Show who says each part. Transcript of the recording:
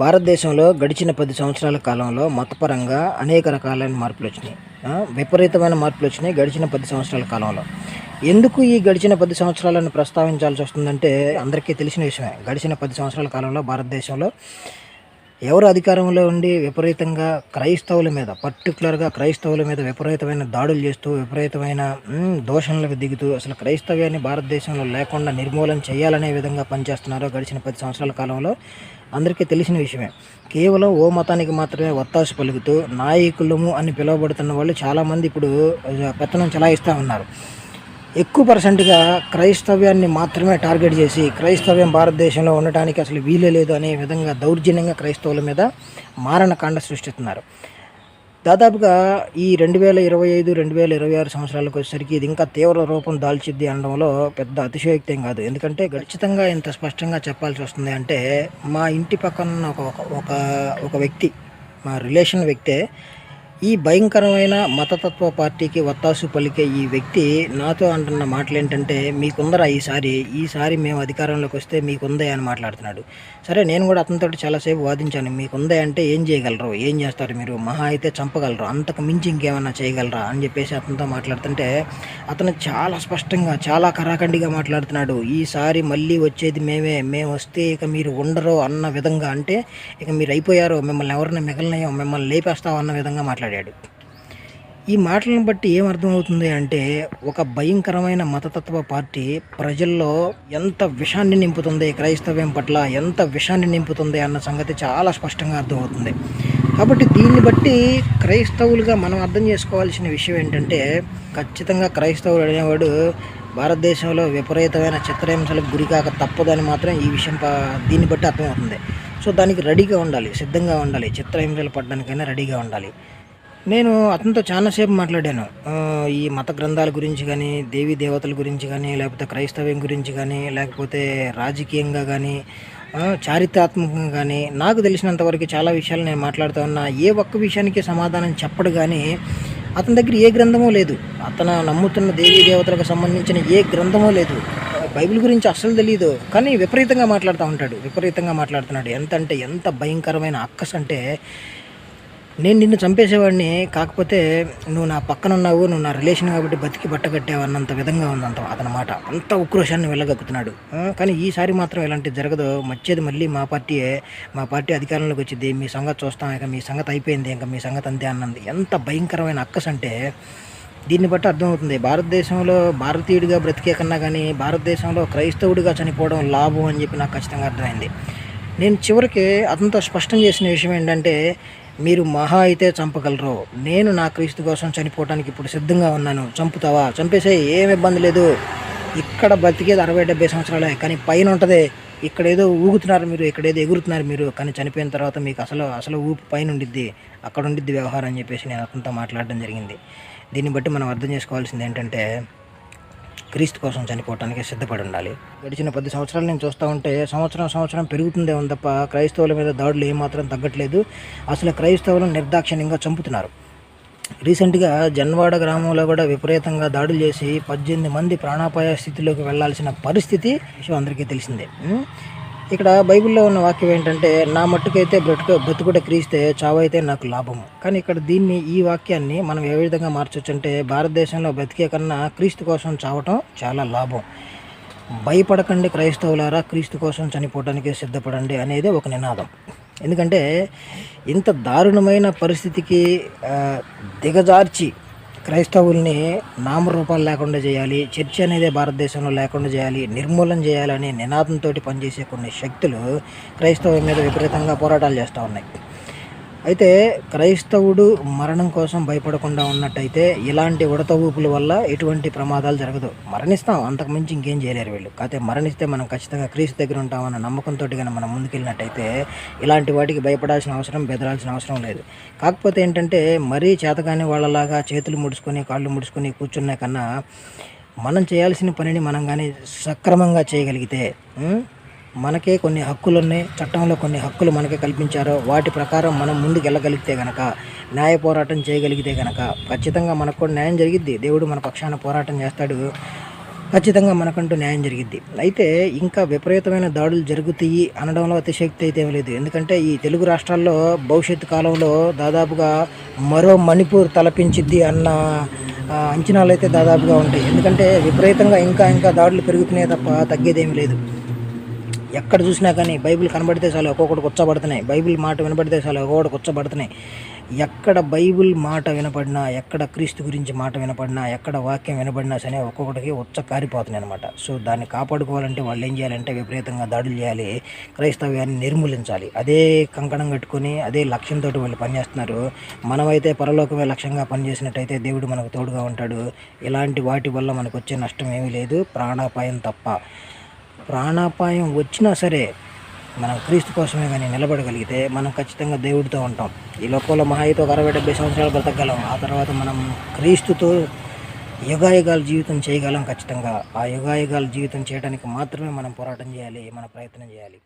Speaker 1: భారతదేశంలో గడిచిన పది సంవత్సరాల కాలంలో మతపరంగా అనేక రకాలైన మార్పులు వచ్చినాయి. విపరీతమైన మార్పులు వచ్చినాయి గడిచిన పది సంవత్సరాల కాలంలో. ఎందుకు ఈ గడిచిన పది సంవత్సరాలను ప్రస్తావించాల్సి వస్తుందంటే అందరికీ తెలిసిన విషయమే. గడిచిన పది సంవత్సరాల కాలంలో భారతదేశంలో ఎవరు అధికారంలో ఉండి విపరీతంగా క్రైస్తవుల మీద పర్టికులర్గా క్రైస్తవుల మీద విపరీతమైన దాడులు చేస్తూ విపరీతమైన దోషణలకు దిగుతూ అసలు క్రైస్తవ్యాన్ని భారతదేశంలో లేకుండా నిర్మూలన చేయాలనే విధంగా పనిచేస్తున్నారో గడిచిన పది సంవత్సరాల కాలంలో అందరికీ తెలిసిన విషయమే. కేవలం ఓ మతానికి మాత్రమే ఒత్తాసు పలుకుతూ నాయకులము అని పిలువబడుతున్న వాళ్ళు చాలామంది ఇప్పుడు పెత్తనం చలాయిస్తూ ఉన్నారు. ఎక్కువ పర్సెంట్గా క్రైస్తవ్యాన్ని మాత్రమే టార్గెట్ చేసి క్రైస్తవ్యం భారతదేశంలో ఉండటానికి అసలు వీలే లేదు అనే విధంగా దౌర్జన్యంగా క్రైస్తవుల మీద మారణకాండ సృష్టిస్తున్నారు. దాదాపుగా ఈ రెండు వేల ఇరవై ఐదు రెండు వేల ఇరవై ఆరు సంవత్సరాలకు వచ్చేసరికి ఇది ఇంకా తీవ్ర రూపం దాల్చిద్ది అనడంలో పెద్ద అతిశయోక్తం కాదు. ఎందుకంటే ఖచ్చితంగా ఇంత స్పష్టంగా చెప్పాల్సి వస్తుంది అంటే మా ఇంటి పక్కన ఒక- ఒక ఒక వ్యక్తి మా రిలేషన్ వ్యక్తే ఈ భయంకరమైన మతతత్వ పార్టీకి వత్తాసు పలికే ఈ వ్యక్తి నాతో అంటున్న మాటలు ఏంటంటే మీకుందరా ఈసారి ఈసారి మేము అధికారంలోకి వస్తే మీకుందే అని మాట్లాడుతున్నాడు. సరే నేను కూడా అతనితో చాలాసేపు వాదించాను. మీకుందే అంటే ఏం చేయగలరు? ఏం చేస్తారు మీరు? మహా అయితే చంపగలరు? అంతకు మించి ఇంకేమన్నా చేయగలరా? అని చెప్పేసి అతనితో మాట్లాడుతుంటే అతను చాలా స్పష్టంగా చాలా కరాఖండిగా మాట్లాడుతున్నాడు. ఈసారి మళ్ళీ వచ్చేది మేమే. మేము వస్తే ఇక మీరు ఉండరు అన్న విధంగా అంటే ఇక మీరు అయిపోయారు? మిమ్మల్ని ఎవరిని మిగలనయో మిమ్మల్ని లేపేస్తాం అన్న విధంగా మాట్లాడాడు. ఈ మాటలను బట్టి ఏం అర్థమవుతుంది అంటే ఒక భయంకరమైన మతతత్వ పార్టీ ప్రజల్లో ఎంత విషాన్ని నింపుతుంది క్రైస్తవ్యం పట్ల ఎంత విషాన్ని నింపుతుంది అన్న సంగతి చాలా స్పష్టంగా అర్థమవుతుంది. కాబట్టి దీన్ని బట్టి క్రైస్తవులుగా మనం అర్థం చేసుకోవాల్సిన విషయం ఏంటంటే ఖచ్చితంగా క్రైస్తవులు అనేవాడు భారతదేశంలో విపరీతమైన చిత్రహింసలకు గురికాక తప్పదని మాత్రం ఈ విషయం దీన్ని బట్టి అర్థమవుతుంది. సో దానికి రెడీగా ఉండాలి సిద్ధంగా ఉండాలి. చిత్రహింసలు పడడానికైనా రెడీగా ఉండాలి. నేను అతనితో చాలాసేపు మాట్లాడాను. ఈ మత గ్రంథాల గురించి కానీ దేవీ దేవతల గురించి కానీ లేకపోతే క్రైస్తవ్యం గురించి కానీ లేకపోతే రాజకీయంగా కానీ చారిత్రాత్మకంగా కానీ నాకు తెలిసినంత వరకు చాలా విషయాలు నేను మాట్లాడుతూ ఉన్నా. ఏ ఒక్క విషయానికి సమాధానం చెప్పడు కానీ అతని దగ్గర ఏ గ్రంథమూ లేదు. అతను నమ్ముతున్న దేవీ దేవతలకు సంబంధించిన ఏ గ్రంథమూ లేదు. బైబిల్ గురించి అస్సలు తెలియదు కానీ విపరీతంగా మాట్లాడుతూ ఉంటాడు. విపరీతంగా మాట్లాడుతున్నాడు. ఎంత అంటే ఎంత భయంకరమైన అక్కస్ అంటే నేను నిన్ను చంపేసేవాడిని కాకపోతే నువ్వు నా పక్కన ఉన్నావు నువ్వు నా రిలేషన్ కాబట్టి బతికి బట్టగట్టావు అన్నంత విధంగా ఉందంత అతని మాట అంత ఉక్రోషాన్ని వెళ్ళగక్కుతున్నాడు. కానీ ఈసారి మాత్రం ఇలాంటివి జరగదు వచ్చేది మళ్ళీ మా పార్టీయే. మా పార్టీ అధికారంలోకి వచ్చింది మీ సంగతి చూస్తాం ఇక మీ సంగతి అయిపోయింది ఇంకా మీ సంగతి అంతే అన్నది. ఎంత భయంకరమైన అక్కస్ అంటే దీన్ని బట్టి అర్థమవుతుంది. భారతదేశంలో భారతీయుడిగా బ్రతికే కన్నా కానీ భారతదేశంలో క్రైస్తవుడిగా చనిపోవడం లాభం అని చెప్పి నాకు ఖచ్చితంగా అర్థమైంది. నేను చివరికి అతనితో స్పష్టం చేసిన విషయం ఏంటంటే మీరు మహా అయితే చంపగలరు. నేను నా క్రీస్తు కోసం చనిపోవడానికి ఇప్పుడు సిద్ధంగా ఉన్నాను. చంపుతావా? చంపేసే ఏం ఇబ్బంది లేదు. ఇక్కడ బతికేది అరవై డెబ్బై సంవత్సరాలే కానీ పైన ఉంటుంది. ఇక్కడ ఏదో ఊగుతున్నారు మీరు ఇక్కడ ఏదో ఎగురుతున్నారు మీరు కానీ చనిపోయిన తర్వాత మీకు అసలు అసలు ఊపు పైన ఉండిద్ది అక్కడ ఉండిద్ది వ్యవహారం అని చెప్పేసి నేను అతనితో మాట్లాడడం జరిగింది. దీన్ని బట్టి మనం అర్థం చేసుకోవాల్సింది ఏంటంటే క్రీస్తు కోసం చనిపోవటానికి సిద్ధపడి ఉండాలి. గడిచిన పది సంవత్సరాలు నేను చూస్తూ ఉంటే సంవత్సరం సంవత్సరం పెరుగుతుందే ఉంది తప్ప క్రైస్తవుల మీద దాడులు ఏమాత్రం తగ్గట్లేదు. అసలు క్రైస్తవులను నిర్దాక్షిణ్యంగా చంపుతున్నారు. రీసెంట్గా జన్వాడ గ్రామంలో కూడా విపరీతంగా దాడులు చేసి పద్దెనిమిది మంది ప్రాణాపాయ స్థితిలోకి వెళ్ళాల్సిన పరిస్థితి విషయం అందరికీ తెలిసిందే. ఇక్కడ బైబిల్లో ఉన్న వాక్యం ఏంటంటే నా మట్టుకైతే బ్రతుక బ్రతుకుట క్రీస్తే చావైతే నాకు లాభము. కానీ ఇక్కడ దీన్ని ఈ వాక్యాన్ని మనం ఏ విధంగా మార్చవచ్చు అంటే భారతదేశంలో బ్రతికే కన్నా క్రీస్తు కోసం చావటం చాలా లాభం. భయపడకండి క్రైస్తవులారా క్రీస్తు కోసం చనిపోవడానికి సిద్ధపడండి అనేది ఒక నినాదం. ఎందుకంటే ఇంత దారుణమైన పరిస్థితికి దిగజార్చి క్రైస్తవుల్ని నామరూపాలు లేకుండా చేయాలి చర్చి అనేది భారతదేశంలో లేకుండా చేయాలి నిర్మూలన చేయాలనే నినాదంతో పనిచేసే కొన్ని శక్తులు క్రైస్తవం మీద విపరీతంగా పోరాటాలు చేస్తూ ఉన్నాయి. అయితే క్రైస్తవుడు మరణం కోసం భయపడకుండా ఉన్నట్టయితే ఇలాంటి ఉడత ఊపుల వల్ల ఎటువంటి ప్రమాదాలు జరగదు. మరణిస్తాం అంతకు మించి ఇంకేం చేయలేరు వీళ్ళు. కాకపోతే మరణిస్తే మనం ఖచ్చితంగా క్రీస్తు దగ్గర ఉంటామన్న నమ్మకంతో కానీ మనం ముందుకెళ్ళినట్టయితే ఇలాంటి వాటికి భయపడాల్సిన అవసరం బెదరాల్సిన అవసరం లేదు. కాకపోతే ఏంటంటే మరీ చేతగాని వాళ్ళలాగా చేతులు ముడుచుకొని కాళ్ళు ముడుచుకొని కూర్చునే కన్నా మనం చేయాల్సిన పనిని మనం కానీ సక్రమంగా చేయగలిగితే మనకే కొన్ని హక్కులు ఉన్నాయి చట్టంలో కొన్ని హక్కులు మనకే కల్పించారో. వాటి ప్రకారం మనం ముందుకు వెళ్ళగలిగితే గనక న్యాయ పోరాటం చేయగలిగితే గనక ఖచ్చితంగా మనకు కూడా న్యాయం జరిగిద్ది. దేవుడు మన పక్షాన పోరాటం చేస్తాడు. ఖచ్చితంగా మనకంటూ న్యాయం జరిగిద్ది. అయితే ఇంకా విపరీతమైన దాడులు జరుగుతాయి అనడంలో అతిశక్తి అయితే ఏమీ లేదు. ఎందుకంటే ఈ తెలుగు రాష్ట్రాల్లో భవిష్యత్తు కాలంలో దాదాపుగా మరో మణిపూర్ తలపించిద్ది అన్న అంచనాలు అయితే దాదాపుగా ఉంటాయి. ఎందుకంటే విపరీతంగా ఇంకా ఇంకా దాడులు పెరుగుతున్నాయి తప్ప తగ్గేదేమీ లేదు. ఎక్కడ చూసినా కానీ బైబిల్ కనబడితే చాలు ఒక్కొక్కటి కూర్చోబడుతున్నాయి బైబిల్ మాట వినబడితే చాలు ఒక్కొక్కటి కూర్చోబడుతున్నాయి ఎక్కడ బైబిల్ మాట వినపడినా ఎక్కడ క్రీస్తు గురించి మాట వినపడినా ఎక్కడ వాక్యం వినపడినా సరే ఒక్కొక్కటికి ఉచ్చ కారిపోతున్నాయి అనమాట సో దాన్ని కాపాడుకోవాలంటే వాళ్ళు ఏం చేయాలంటే విపరీతంగా దాడులు చేయాలి క్రైస్తవ్యాన్ని నిర్మూలించాలి. అదే కంకణం కట్టుకొని అదే లక్ష్యంతో వాళ్ళు పనిచేస్తున్నారు. మనమైతే పరలోకమే లక్ష్యంగా పనిచేసినట్టయితే దేవుడు మనకు తోడుగా ఉంటాడు. ఇలాంటి వాటి వల్ల మనకు వచ్చే నష్టం ఏమీ లేదు. ప్రాణాపాయం తప్ప. ప్రాణాపాయం వచ్చినా సరే మనం క్రీస్తు కోసమే కానీ నిలబడగలిగితే మనం ఖచ్చితంగా దేవుడితో ఉంటాం. ఈ లోకంలో మహా అయితే ఒక అరవై డెబ్బై సంవత్సరాలు బ్రతకగలం. ఆ తర్వాత మనం క్రీస్తుతో యుగాయుగాల జీవితం చేయగలం ఖచ్చితంగా. ఆ యుగాయుగాల జీవితం చేయడానికి మాత్రమే మనం పోరాటం చేయాలి మన ప్రయత్నం చేయాలి.